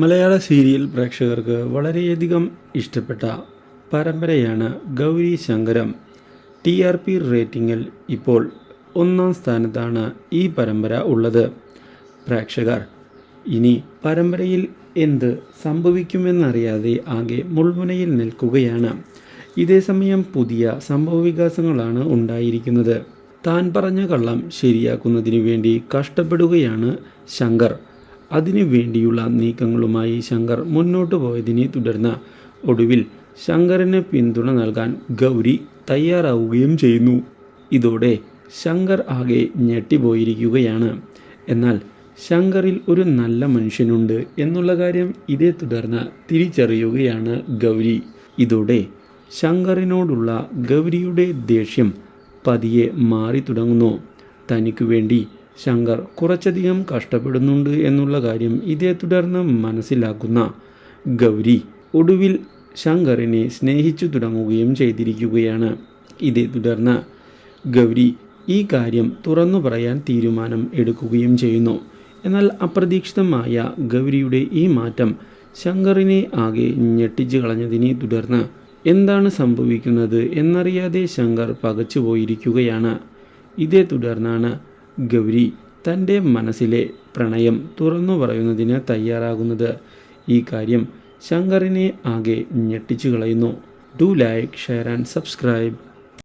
മലയാള serial പ്രേക്ഷകർക്ക് വളരെയധികം ഇഷ്ടപ്പെട്ട പരമ്പരയാണ് Gauri Shankaram. T R P റേറ്റിംഗിൽ ഇപ്പോൾ ഒന്നാം സ്ഥാനത്താണ് ഈ പരമ്പര ഉള്ളത്. പ്രേക്ഷകർ ഇനി പരമ്പരയിൽ എന്ത് സംഭവിക്കുമെന്നറിയാതെ ആകെ മുൾമുനയിൽ നിൽക്കുകയാണ്. ഇതേസമയം പുതിയ സംഭവവികാസങ്ങളാണ് ഉണ്ടായിരിക്കുന്നത്. താൻ പറഞ്ഞ കള്ളം ശരിയാക്കുന്നതിനു വേണ്ടി കഷ്ടപ്പെടുകയാണ് ശങ്കർ. അതിനു വേണ്ടിയുള്ള നീക്കങ്ങളുമായി ശങ്കർ മുന്നോട്ട് പോയതിനെ തുടർന്ന് ഒടുവിൽ ശങ്കറിന് പിന്തുണ നൽകാൻ ഗൗരി തയ്യാറാവുകയും ചെയ്യുന്നു. ഇതോടെ ശങ്കർ ആകെ ഞെട്ടിപ്പോയിരിക്കുകയാണ്. എന്നാൽ ശങ്കറിൽ ഒരു നല്ല മനുഷ്യനുണ്ട് എന്നുള്ള കാര്യം ഇതേ തുടർന്ന് തിരിച്ചറിയുകയാണ് ഗൗരി. ഇതോടെ ശങ്കറിനോടുള്ള ഗൗരിയുടെ ദേഷ്യം പതിയെ മാറി തുടങ്ങുന്നു. തനിക്കു വേണ്ടി ശങ്കർ കുറച്ചധികം കഷ്ടപ്പെടുന്നുണ്ട് എന്നുള്ള കാര്യം ഇതേ തുടർന്ന് മനസ്സിലാക്കുന്ന ഗൗരി ഒടുവിൽ ശങ്കറിനെ സ്നേഹിച്ചു തുടങ്ങുകയും ചെയ്തിരിക്കുകയാണ്. ഇതേ തുടർന്ന് ഗൗരി ഈ കാര്യം തുറന്നു പറയാൻ തീരുമാനം എടുക്കുകയും ചെയ്യുന്നു. എന്നാൽ അപ്രതീക്ഷിതമായ ഗൗരിയുടെ ഈ മാറ്റം ശങ്കറിനെ ആകെ ഞെട്ടിച്ചു കളഞ്ഞതിനെ തുടർന്ന് എന്താണ് സംഭവിക്കുന്നത് എന്നറിയാതെ ശങ്കർ പകച്ചു പോയിരിക്കുകയാണ് ഇതേ തുടർന്നാണ് ഗൗരി തന്റെ മനസ്സിലെ പ്രണയം തുറന്നു പറയുന്നതിന് തയ്യാറാകുന്നത്. ഈ കാര്യം ശങ്കറിനെ ആകെ ഞെട്ടിച്ചു കളയുന്നു do like share and subscribe.